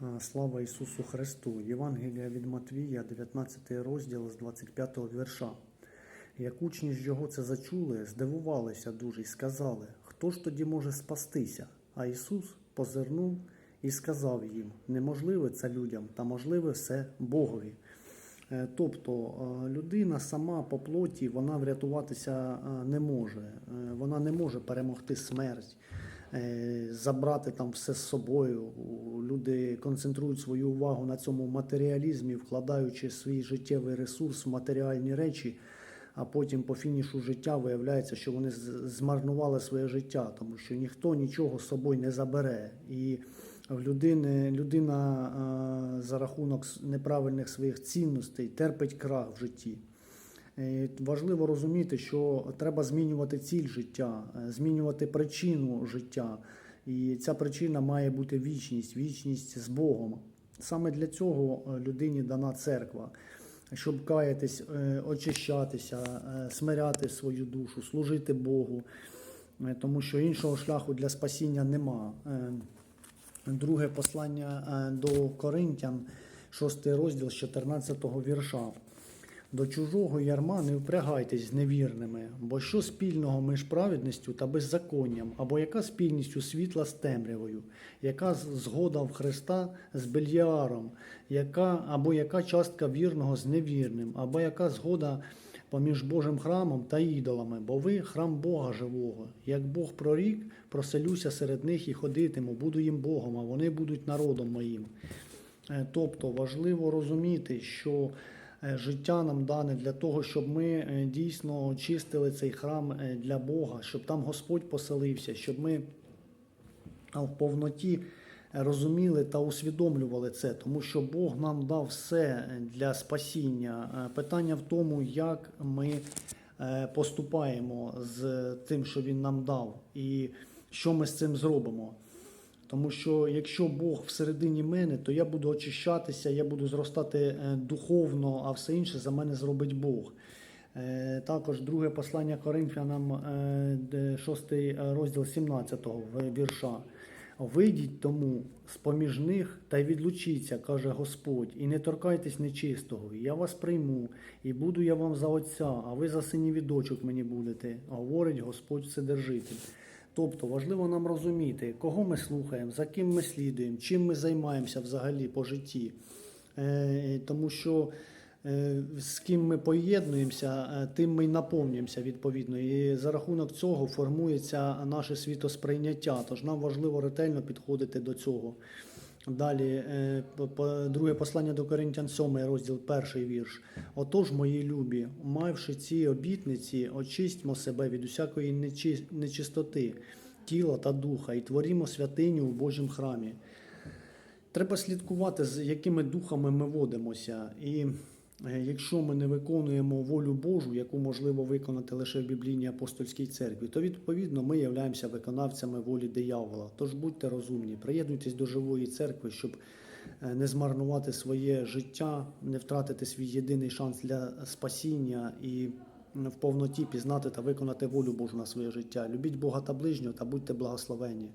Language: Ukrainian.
А, Слава Ісусу Христу! Євангелія від Матвія, 19 розділ з 25 вірша. Як учні ж його це зачули, здивувалися дуже і сказали, хто ж тоді може спастися? А Ісус позирнув і сказав їм: неможливе це людям, та можливе все Богові. Е, Тобто е, людина сама по плоті вона врятуватися е, не може, Е, вона не може перемогти смерть, е, забрати там все з собою. Люди концентрують свою увагу на цьому матеріалізмі, вкладаючи свій життєвий ресурс в матеріальні речі. А потім по фінішу життя виявляється, що вони змарнували своє життя, тому що ніхто нічого з собою не забере. І в людини людина за рахунок неправильних своїх цінностей терпить крах в житті. Важливо розуміти, що треба змінювати ціль життя, е, змінювати причину життя. І ця причина має бути вічність, вічність з Богом. Саме для цього е, людині дана церква, щоб каятись, е, очищатися, е, смиряти свою душу, служити Богу, тому що іншого шляху для спасіння нема. Друге послання до Коринтян, 6 розділ з 14 вірша. До чужого ярма не впрягайтесь з невірними, бо що спільного між праведністю та беззаконням, або яка спільність у світла з темрявою, яка згода в Христа з Бельяром, яка, або яка частка вірного з невірним, або яка згода поміж Божим храмом та ідолами, бо ви храм Бога живого. Як Бог прорік, проселюся серед них і ходитиму, буду їм Богом, а вони будуть народом моїм. Е, Тобто важливо розуміти, що життя нам дане для того, щоб ми е, дійсно очистили цей храм е, для Бога, щоб там Господь поселився, щоб ми в повноті розуміли та усвідомлювали це, тому що Бог нам дав все для спасіння. Е, Питання в тому, як ми е, поступаємо з тим, що Він нам дав, і що ми з цим зробимо. Тому що якщо Бог всередині мене, то я буду очищатися, я буду зростати е, духовно, а все інше за мене зробить Бог. Е, Також друге послання Коринфянам, е, 6 розділ 17 вірша. Вийдіть тому з поміж них та й відлучіться, каже Господь, і не торкайтесь нечистого. Я вас прийму, і буду я вам за отця, а ви за синів і дочок мені будете, говорить Господь Вседержитель. Тобто важливо нам розуміти, кого ми слухаємо, за ким ми слідуємо, чим ми займаємося взагалі по житті. Е, тому що е, з ким ми поєднуємося, е, тим ми й наповнюємося відповідно. І за рахунок цього формується наше світосприйняття. Тож нам важливо ретельно підходити до цього. Далі, е, друге послання до Коринтян, 7 розділ, перший вірш. Отож, мої любі, мавши ці обітниці, очистьмо себе від усякої нечистоти, тіла та духа, і творімо святиню в Божім храмі. Треба слідкувати, з якими духами ми водимося. І якщо ми не виконуємо волю Божу, яку можливо виконати лише в біблійній апостольській церкві, то відповідно ми являємося виконавцями волі диявола. Тож будьте розумні, приєднуйтесь до живої церкви, щоб е, не змарнувати своє життя, не втратити свій єдиний шанс для спасіння і в повноті пізнати та виконати волю Божу на своє життя. Любіть Бога та ближнього та будьте благословені.